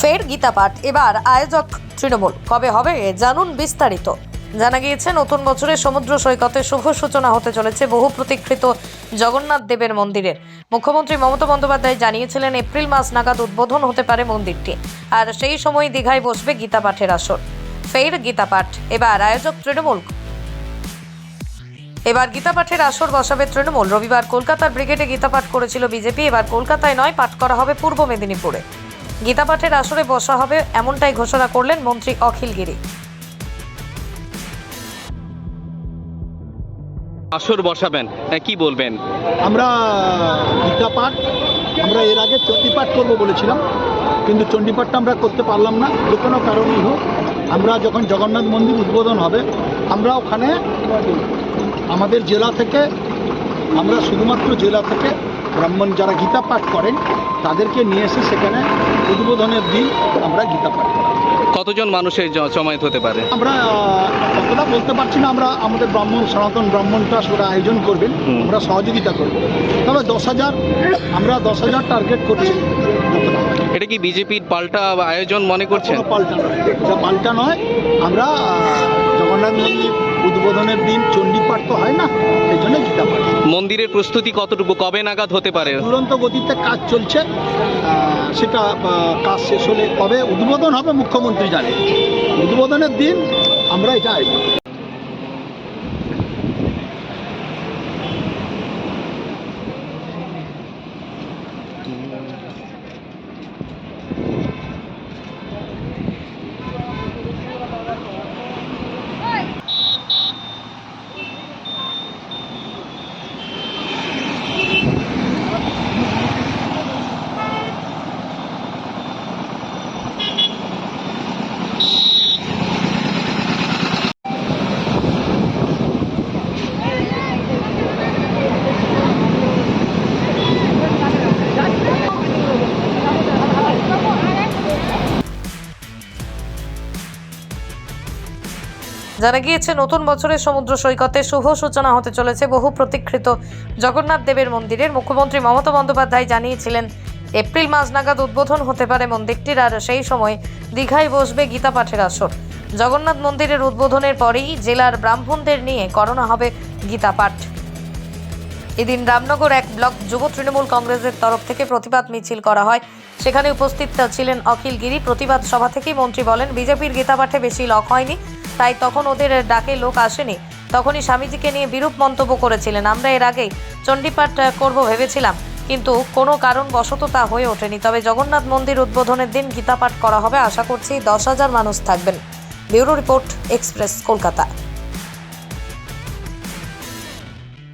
ফের গীতা পাঠ এবার আয়োজক তৃণমূল। কবে হবে জানুন বিস্তারিত। জানা গিয়েছে, নতুন বছরে সমুদ্র সৈকতে শুভ সূচনা হতে চলেছে বহু প্রতীক্ষিত জগন্নাথ দেবের মন্দিরের মুখ্যমন্ত্রী মমতা বন্দ্যোপাধ্যায় জানিয়েছিলেন, এপ্রিল মাস নাগাদ উদ্বোধন হতে পারে মন্দিরটি। আর সেই সময় দীঘায় বসবে গীতা পাঠের আসর। ফের গীতা পাঠ এবার আয়োজক তৃণমূল। এবার গীতা পাঠের আসর বসাবে তৃণমূল। রবিবার কলকাতার ব্রিগেডে গীতা পাঠ করেছিল বিজেপি। এবার কলকাতায় নয়, পাঠ করা হবে পূর্ব মেদিনীপুরে। গীতা পাঠের আসরে বসা হবে এমনটাই ঘোষণা করলেন মন্ত্রী অখিল গিরি। আসর বসাবেন কি বলবেন? আমরা গীতা পাঠ আমরা এর আগে চণ্ডীপাঠ করব বলেছিলাম কিন্তু চণ্ডীপাঠটা আমরা করতে পারলাম না যে কোনো কারণেই হোক। আমরা যখন জগন্নাথ মন্দির উদ্বোধন হবে আমরা ওখানে আমাদের জেলা থেকে আমরা শুধুমাত্র জেলা থেকে ব্রাহ্মণ যারা গীতা পাঠ করেন তাদেরকে নিয়ে এসে সেখানে উদ্বোধনের দিন আমরা গীতা পাঠ করাবো কতজন মানুষের জমায়েত হতে পারে? আমরা কতটা বলতে পারছি না আমরা আমাদের ব্রাহ্মণ সনাতন ব্রাহ্মণ ট্রাস্ট ওরা আয়োজন করবেন আমরা সহযোগিতা করব। তবে দশ হাজার আমরা দশ হাজার টার্গেট করছি। এটা কি বিজেপির পাল্টা আয়োজন মনে করছেন? পাল্টা নয়। পাল্টা নয়। আমরা জগন্নাথ মন্দির উদ্বোধনের দিন চণ্ডীপাঠ তো হয় না এই জন্য গীতা পাঠ। মন্দিরের প্রস্তুতি কতটুকু? কবে নাগাদ হতে পারে? দুরন্ত গতিতে কাজ চলছে সেটা কাজ শেষ হলে কবে? উদ্বোধন হবে মুখ্যমন্ত্রী জানে। উদ্বোধনের দিন আমরা এটা আয়োজন করব। জানা গিয়েছে, নতুন বছরের সমুদ্র সৈকতে শুভ সূচনা হতে চলেছে বহু প্রতীক্ষিত জগন্নাথ দেবের মন্দিরের। মুখ্যমন্ত্রী মমতা বন্দ্যোপাধ্যায় জানিয়েছিলেন, এপ্রিল মাস নাগাদ উদ্বোধন হতে পারে মন্দিরটির, আর সেই সময় দীঘায় বসবে গীতা পাঠের আসর। জগন্নাথ মন্দিরের উদ্বোধনের পরেই জেলার ব্রাহ্মণদের নিয়ে করোনা হবে গীতা পাঠ। এদিন রামনগর এক ব্লক যুব তৃণমূল কংগ্রেসের তরফ থেকে প্রতিবাদ মিছিল করা হয়। সেখানে উপস্থিত ছিলেন অখিল গিরি। প্রতিবাদ সভা থেকেই মন্ত্রী বলেন, বিজেপির গীতা পাঠে বেশি লক হয়নি। তাই তখন ওদের ডাকে লোক আসেনি। তখনই স্বামীজিকে নিয়ে বিরূপ মন্তব্য করেছিলেন। আমরা এর আগেই চণ্ডীপাঠ করব ভেবেছিলাম, কিন্তু কোনো কারণ কারণবশত তা হয়ে ওঠেনি। তবে জগন্নাথ মন্দির উদ্বোধনের দিন গীতা পাঠ করা হবে। আশা করছি দশ হাজার মানুষ থাকবেন। Bureau report Express, Kolkata.